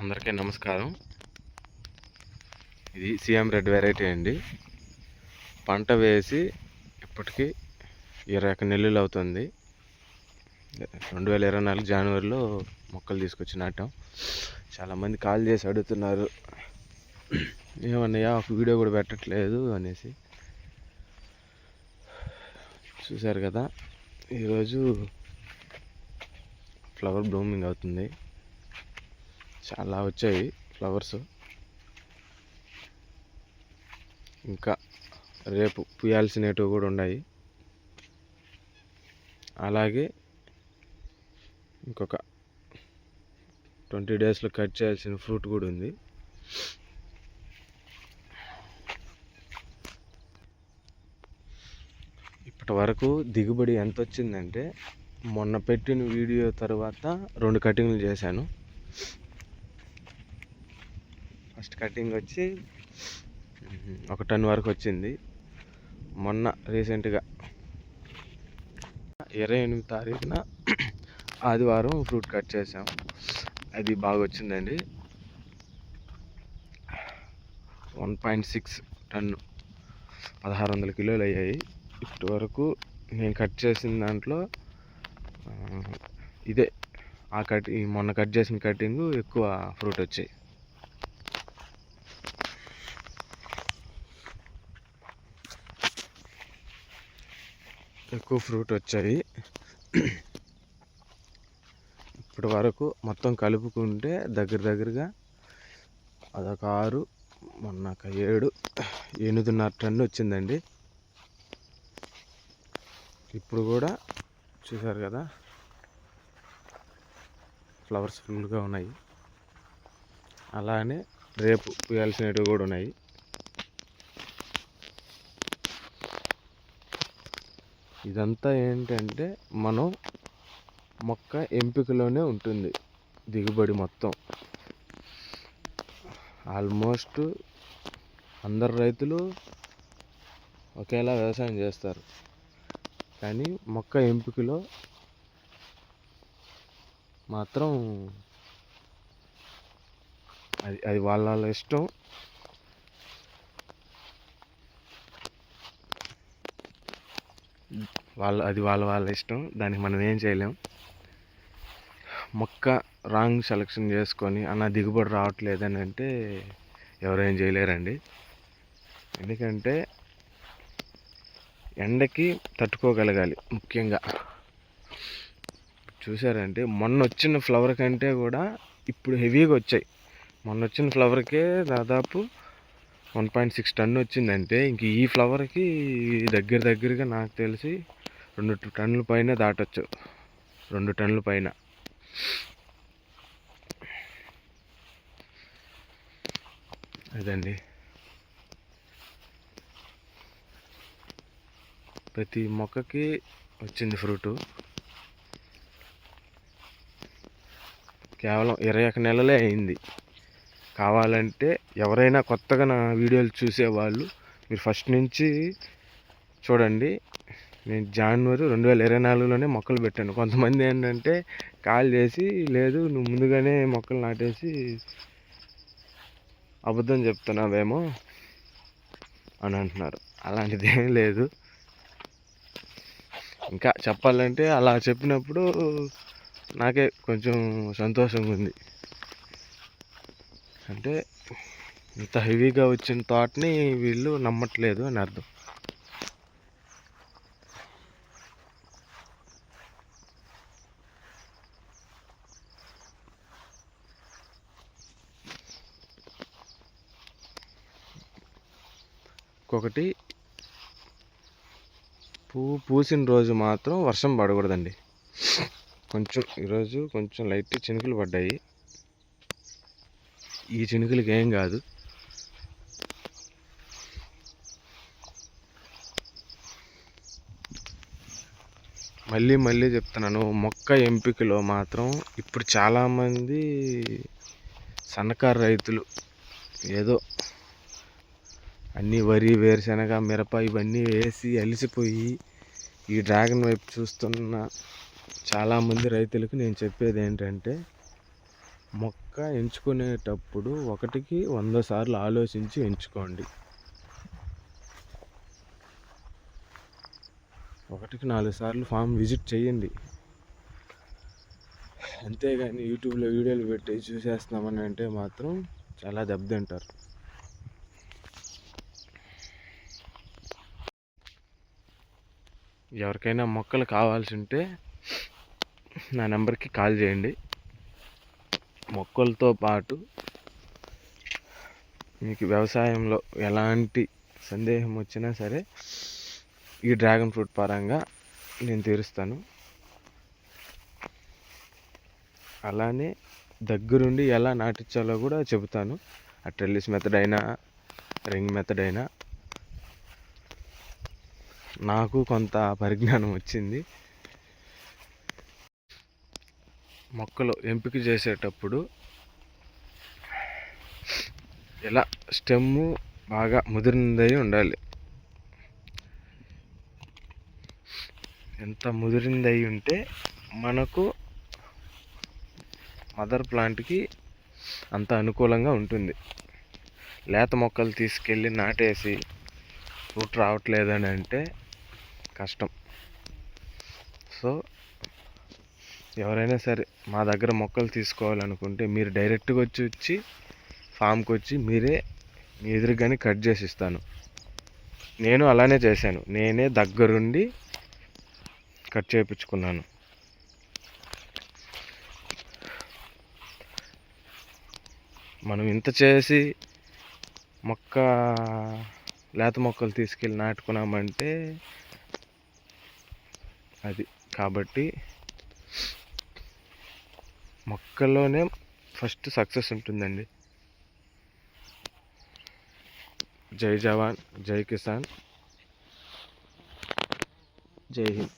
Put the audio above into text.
అందరికీ నమస్కారం. ఇది సీఎం రెడ్ వెరైటీ అండి. పంట వేసి ఇప్పటికీ ఇరవై ఒక నెలలు అవుతుంది. రెండు వేల ఇరవై నాలుగు జనవరిలో మొక్కలు తీసుకొచ్చి నాటాం. చాలామంది కాల్ చేసి అడుగుతున్నారు ఏమన్నయ్యా ఒక వీడియో కూడా పెట్టట్లేదు అనేసి. చూశారు కదా ఈరోజు ఫ్లవర్ బ్లూమింగ్ అవుతుంది. చాలా వచ్చాయి ఫ్లవర్స్. ఇంకా రేపు పూయాల్సినవి కూడా ఉన్నాయి. అలాగే ఇంకొక ట్వంటీ డేస్లో కట్ చేయాల్సిన ఫ్రూట్ కూడా ఉంది. ఇప్పటి వరకు దిగుబడి ఎంత వచ్చిందంటే మొన్న పెట్టిన వీడియో తర్వాత రెండు కటింగ్లు చేశాను ఫస్ట్ కటింగ్ వచ్చి ఒక టన్ వరకు వచ్చింది. మొన్న రీసెంట్గా ఇరవై ఎనిమిది తారీఖున ఆదివారం ఫ్రూట్ కట్ చేసాం అది బాగా వచ్చిందండి. వన్ పాయింట్ సిక్స్ టన్ను పదహారు వందల కిలోలు అయ్యాయి. ఇప్పటి వరకు నేను కట్ చేసిన దాంట్లో ఇదే. ఆ కట్ మొన్న కట్ చేసిన కటింగ్ ఎక్కువ ఫ్రూట్ వచ్చాయి. ఎక్కువ ఫ్రూట్ వచ్చాయి. ఇప్పటి వరకు మొత్తం కలుపుకుంటే దగ్గర దగ్గరగా అదొక ఆరు మొన్న ఒక ఏడు ఎనిమిదిన్నర టన్ను వచ్చిందండి. ఇప్పుడు కూడా చూసారు కదా ఫ్లవర్స్ ఫుల్గా ఉన్నాయి. అలానే రేపు పూయాల్సినవి కూడా ఉన్నాయి. ఇదంతా ఏంటంటే మనం మొక్క ఎంపికలోనే ఉంటుంది దిగుబడి మొత్తం. ఆల్మోస్ట్ అందరు రైతులు ఒకేలా వ్యవసాయం చేస్తారు. కానీ మొక్క ఎంపికలో మాత్రం అది అది వాళ్ళ ఇష్టం. వాళ్ళ అది వాళ్ళ వాళ్ళ ఇష్టం. దానికి మనం ఏం చేయలేం. మొక్క రాంగ్ సెలెక్షన్ చేసుకొని అన్న దిగుబడి రావట్లేదని అంటే ఎవరేం చేయలేరండి. ఎందుకంటే ఎండకి తట్టుకోగలగాలి ముఖ్యంగా. చూసారంటే మొన్న వచ్చిన ఫ్లవర్ కంటే కూడా ఇప్పుడు హెవీగా వచ్చాయి. మొన్న వచ్చిన ఫ్లవర్కే దాదాపు వన్ పాయింట్ సిక్స్ టన్ వచ్చిందంటే ఇంక ఈ ఫ్లవర్కి దగ్గర దగ్గరగా నాకు తెలిసి రెండు టన్నుల పైన దాటొచ్చు. రెండు టన్నుల పైన. అదండి. ప్రతి మొక్కకి వచ్చింది ఫ్రూటు. కేవలం ఇరవై ఒక నెలలే అయింది. కావాలంటే ఎవరైనా కొత్తగా నా వీడియోలు చూసేవాళ్ళు మీరు ఫస్ట్ నుంచి చూడండి. నేను జనవరి రెండు వేల ఇరవై నాలుగులోనే మొక్కలు పెట్టాను. కొంతమంది ఏంటంటే కాల్ చేసి లేదు నువ్వు ముందుగానే మొక్కలు నాటేసి అబద్ధం చెప్తున్నావేమో అని అంటున్నారు. అలాంటిది ఏం లేదు. ఇంకా చెప్పాలంటే అలా చెప్పినప్పుడు నాకే కొంచెం సంతోషంగా ఉంది. అంటే ఇంత హెవీగా వచ్చిన థాట్ని వీళ్ళు నమ్మట్లేదు అని అర్థం. ఇంకొకటి పువ్వు పూసిన రోజు మాత్రం వర్షం పడకూడదండి. కొంచెం ఈరోజు కొంచెం లైట్ చినుకులు పడ్డాయి. ఈ చినుకులకి ఏం కాదు. మళ్ళీ మళ్ళీ చెప్తున్నాను మొక్క ఎంపికలో మాత్రం ఇప్పుడు చాలామంది సన్నకారు రైతులు ఏదో అన్నీ వరి వేరుశనగ మిరప ఇవన్నీ వేసి అలిసిపోయి ఈ డ్రాగన్ వైపు చూస్తున్న చాలామంది రైతులకు నేను చెప్పేది ఏంటంటే మొక్క ఎంచుకునేటప్పుడు ఒకటికి వంద సార్లు ఆలోచించి ఎంచుకోండి. ఒకటికి నాలుగు సార్లు ఫామ్ విజిట్ చేయండి. అంతేగాని యూట్యూబ్లో వీడియోలు పెట్టి చూసేస్తున్నామని అంటే మాత్రం చాలా దెబ్బతింటారు. ఎవరికైనా మొక్కలు కావాల్సి ఉంటే నా నెంబర్కి కాల్ చేయండి. మొక్కలతో పాటు మీకు వ్యవసాయంలో ఎలాంటి సందేహం వచ్చినా సరే ఈ డ్రాగన్ ఫ్రూట్ పరంగా నేను తీరుస్తాను. అలానే దగ్గరుండి ఎలా నాటించాలో కూడా చెబుతాను. ఆ ట్రెల్లిస్ మెథడ్ అయినా రింగ్ మెథడ్ అయినా. నాకు కొంత పరిజ్ఞానం వచ్చింది. మొక్కలు ఎంపిక చేసేటప్పుడు ఇలా స్టెమ్ము బాగా ముదిరిందై ఉండాలి. ఎంత ముదిరిందై ఉంటే మనకు మదర్ ప్లాంట్కి అంత అనుకూలంగా ఉంటుంది. లేత మొక్కలు తీసుకెళ్ళి నాటేసి ఫ్రూట్ రావట్లేదని అంటే కష్టం. సో ఎవరైనా సరే మా దగ్గర మొక్కలు తీసుకోవాలనుకుంటే మీరు డైరెక్ట్గా వచ్చి వచ్చి ఫామ్కి వచ్చి మీరే మీ ఎదురుగానే కట్ చేసి ఇస్తాను. నేను అలానే చేశాను. నేనే దగ్గరుండి కట్ చేయించుకున్నాను. మనం ఇంత చేసి మొక్క లేత మొక్కలు తీసుకెళ్ళి నాటుకున్నామంటే అది. కాబట్టి మొక్కల్లోనే ఫస్ట్ సక్సెస్ ఉంటుందండి. జై జవాన్ జై కిసాన్ జై హింద్.